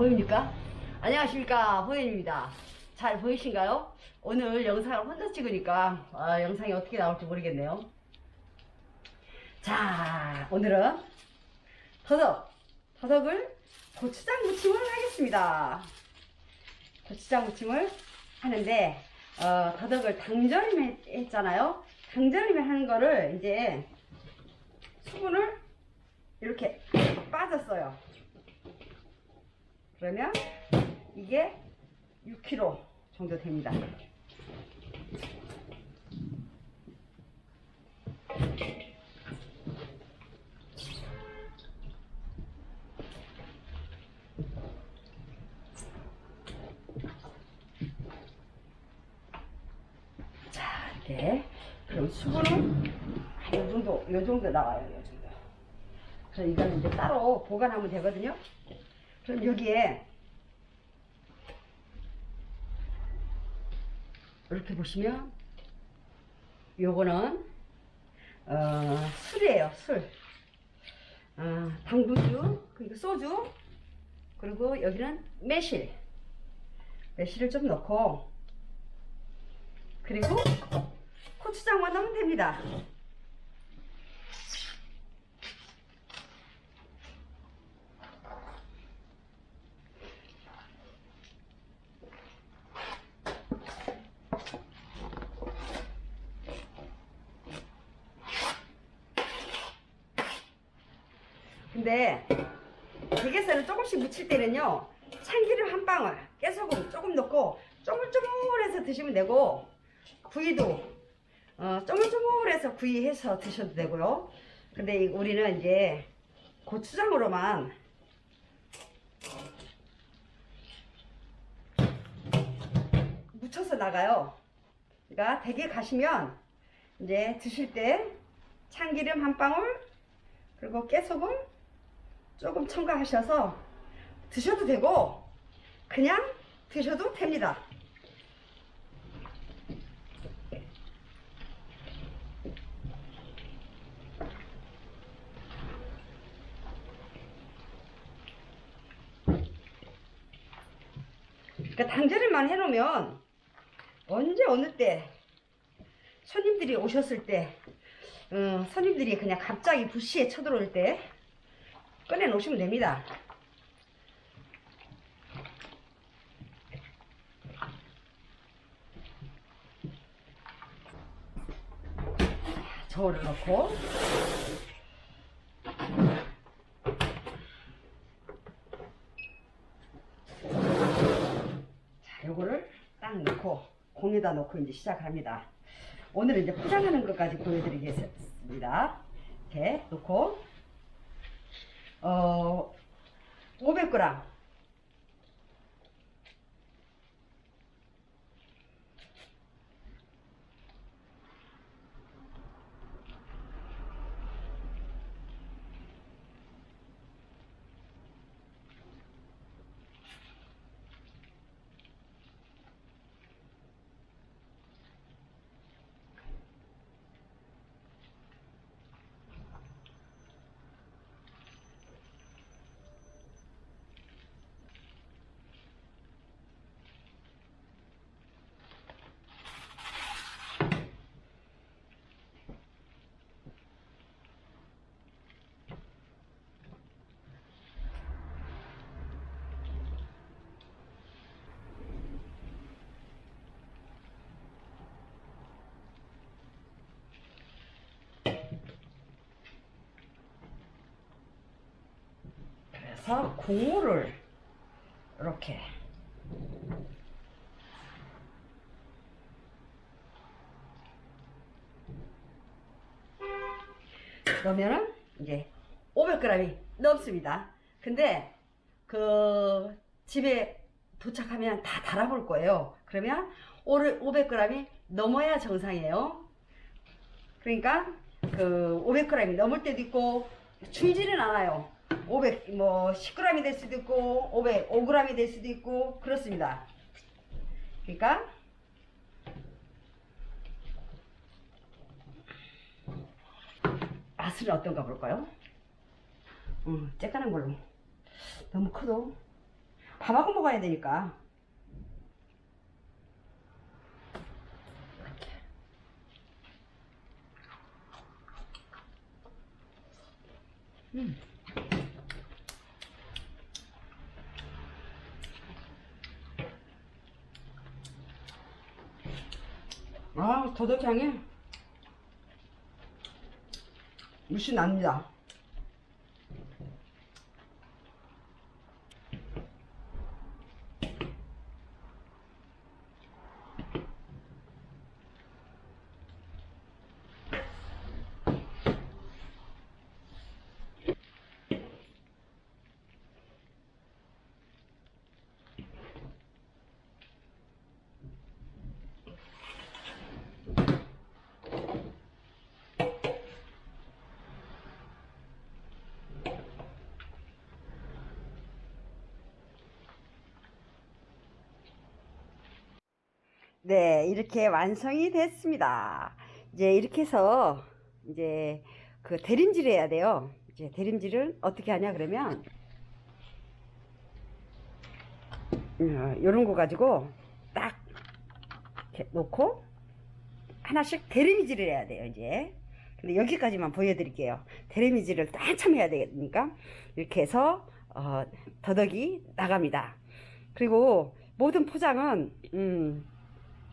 보입니까? 안녕하십니까 호연입니다. 잘 보이신가요? 오늘 영상을 혼자 찍으니까 아, 영상이 어떻게 나올지 모르겠네요. 자 오늘은 더덕 더덕을 고추장 무침을 하겠습니다. 고추장 무침을 하는데 어, 더덕을 당절임에 했잖아요. 당절임에 하는 거를 이제 수분을 이렇게 빠졌어요 그러면 이게 6kg 정도 됩니다. 자, 이렇게. 그럼 수분은 이 정도, 이 정도 나와요, 이 정도. 그래서 이거는 이제 따로 보관하면 되거든요. 그럼 여기에 이렇게 보시면 요거는 어, 술이에요 술. 어, 당구주 그리고 소주 그리고 여기는 매실. 매실을 좀 넣고 그리고 고추장만 넣으면 됩니다 근데 대게살을 조금씩 무칠 때는요 참기름 한 방울 깨소금 조금 넣고 쪼물쪼물해서 드시면 되고 구이도 어, 쪼물쪼물해서 구이해서 드셔도 되고요. 근데 이- 우리는 이제 고추장으로만 묻혀서 나가요. 그러니까 대게 가시면 이제 드실 때 참기름 한 방울 그리고 깨소금 조금 첨가하셔서 드셔도 되고 그냥 드셔도 됩니다. 그러니까 당절임만 해놓으면 언제 어느 때 손님들이 오셨을 때 어, 손님들이 그냥 갑자기 부시에 쳐들어올 때 꺼내 놓으시면 됩니다. 저울을 넣고 자, 요거를 딱 넣고 공에다 넣고 이제 시작을 합니다. 오늘은 이제 포장하는 것까지 보여드리겠습니다. 이렇게 넣고 어 500g 그래서 국물을 이렇게 그러면은 이제 500g이 넘습니다. 근데 그 집에 도착하면 다 달아볼 거예요. 그러면 500g이 넘어야 정상이에요. 그러니까 그 500g이 넘을 때도 있고 줄지는 않아요. 500, 뭐 10g이 될 수도 있고 500, 5g이 될 수도 있고 그렇습니다. 그러니까 맛은 어떤가 볼까요? 음, 쬐깐한 걸로. 너무 커도 밥하고 먹어야 되니까. 음. 아, 더덕향이 물씬 납니다. 네, 이렇게 완성이 됐습니다. 이제 이렇게 해서 이제 그 대림질 해야 돼요. 이제 대림질을 어떻게 하냐 그러면 이런 거 가지고 딱 이렇게 놓고 하나씩 대리미질을 해야 돼요, 이제. 근데 여기까지만 보여드릴게요. 대리미질을 또 한참 해야 되니까 이렇게 해서 어, 더덕이 나갑니다. 그리고 모든 포장은 음,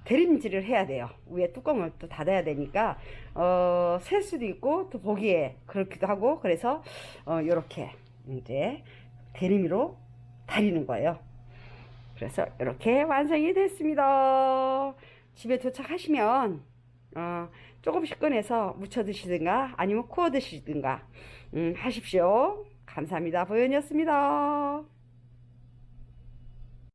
대림질을 해야 돼요. 위에 뚜껑을 또 닫아야 되니까 어, 셀 수도 있고 또 보기에 그렇기도 하고 그래서 어, 이렇게 이제 대림으로 다리는 거예요. 그래서 이렇게 완성이 됐습니다. 집에 도착하시면 어, 조금씩 꺼내서 무쳐 드시든가 아니면 구워 드시든가 음, 하십시오. 감사합니다. 보현이었습니다.